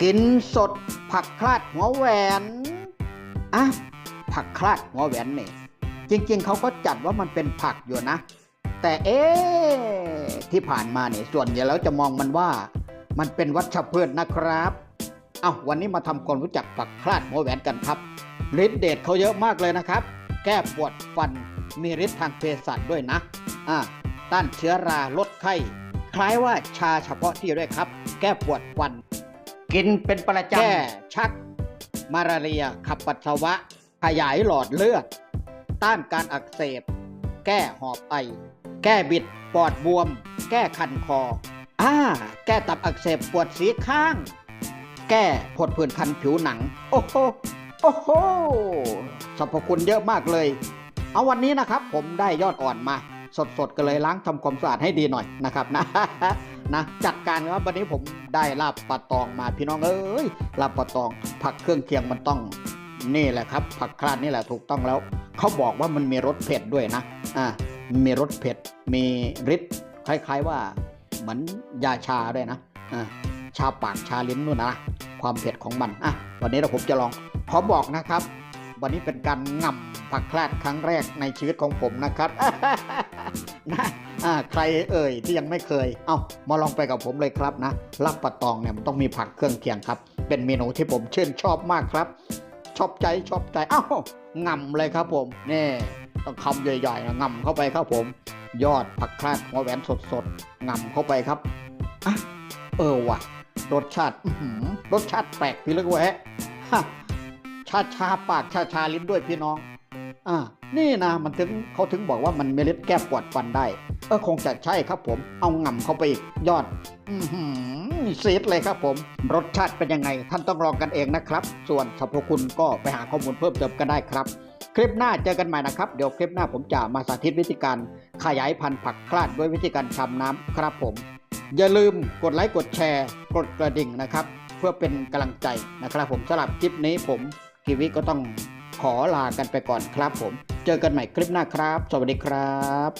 กินสดผักคลาดหัวแหวนอะผักคลาดหัวแหวนเนี่ยจริงๆ เขาก็จัดว่ามันเป็นผักอยู่นะ แต่เอ๊ที่ผ่านมาเนี่ยส่วนใหญ่แล้วจะมองมันว่า มันเป็นวัชพืชนะครับเอา้าวันนี้มาทำความรู้จักผักคลาดหัวแหวนกันครับฤทธิ์เดชเขาเยอะมากเลยนะครับ แก้ปวดฟันมีฤทธิ์ทางเภสัชด้วยนะอ่าต้านเชื้อราลดไข้ คล้ายว่าชาเฉพาะที่ด้วยครับ แก้ปวดฟัน กินเป็นประจำแก้ชัก มาลาเรีย ขับปัสสาวะ ขยายหลอดเลือด ต้านการอักเสบ แก้หอบไอ แก้บิดปอดบวม แก้คันคออ่าแก้ตับอักเสบปวดสีข้าง แก้ผดผื่นคันผิวหนัง โอ้โหโอ้โหสรรพคุณเยอะมากเลย เอาวันนี้นะครับ ผมได้ยอดอ่อนมา สดๆก็เลยล้างทำความสะอาดให้ดีหน่อยนะครับนะนะจัดการครับวันนี้ผมได้ลาบปลาตองมาพี่น้องเอ้ยลาบปลาตอง ผักเครื่องเคียงมันต้องนี่แหละครับ ผักคลาดนี่แหละถูกต้องแล้ว เขาบอกว่ามันมีรสเผ็ดด้วยนะอ่ามีรสเผ็ดมีฤทธิ์คล้าย ๆว่าเหมือนยาชาด้วยนะอ่าชาปากชาลิ้นนู่นนะความเผ็ดของมันอะวันนี้เราผมจะลองขอบอกนะครับ วันนี้เป็นการง่ำผักแคลดครั้งแรกในชีวิตของผมนะครับนะใครเอ่ยที่ยังไม่เคย เอามาลองไปกับผมเลยครับนะลาบปะตองเนี่ยมันต้องมีผักเครื่องเคียงครับ เป็นเมนูที่ผมชื่นชอบมากครับ ชอบใจชอบใจเอ้าง่ำเลยครับผมนี่ต้องคำใหญ่ๆนะง่ำเข้าไปครับผม ยอดผักคลาดหัวแหวนสดๆง่ำเข้าไปครับอะเออว่ะรสชาติรสชาติแปลกพี่เลึกแวะ ชาชาปากชาชาลิ้นด้วยพี่น้อง อ่า นี่นะมันถึงเขาถึงบอกว่ามันเมล็ดแก้ปวดฟันได้ เออคงจะใช่ครับผม เอาง่ำเข้าไปอีกยอด อือหือซีดเลยครับผม รสชาติเป็นยังไง ท่านต้องลองกันเองนะครับ ส่วนสรรพคุณก็ไปหาข้อมูลเพิ่มเติมกันได้ครับ คลิปหน้าเจอกันใหม่นะครับ เดี๋ยวคลิปหน้าผมจะมาสาธิตวิธีการ ขยายพันธุ์ผักคลาดด้วยวิธีการชำน้ำครับผม อย่าลืมกดไลค์กดแชร์ กดกระดิ่งนะครับ เพื่อเป็นกำลังใจนะครับ ผมสำหรับคลิปนี้ผม กีวิก็ต้องขอลากันไปก่อนครับผม เจอกันใหม่คลิปหน้าครับ สวัสดีครับ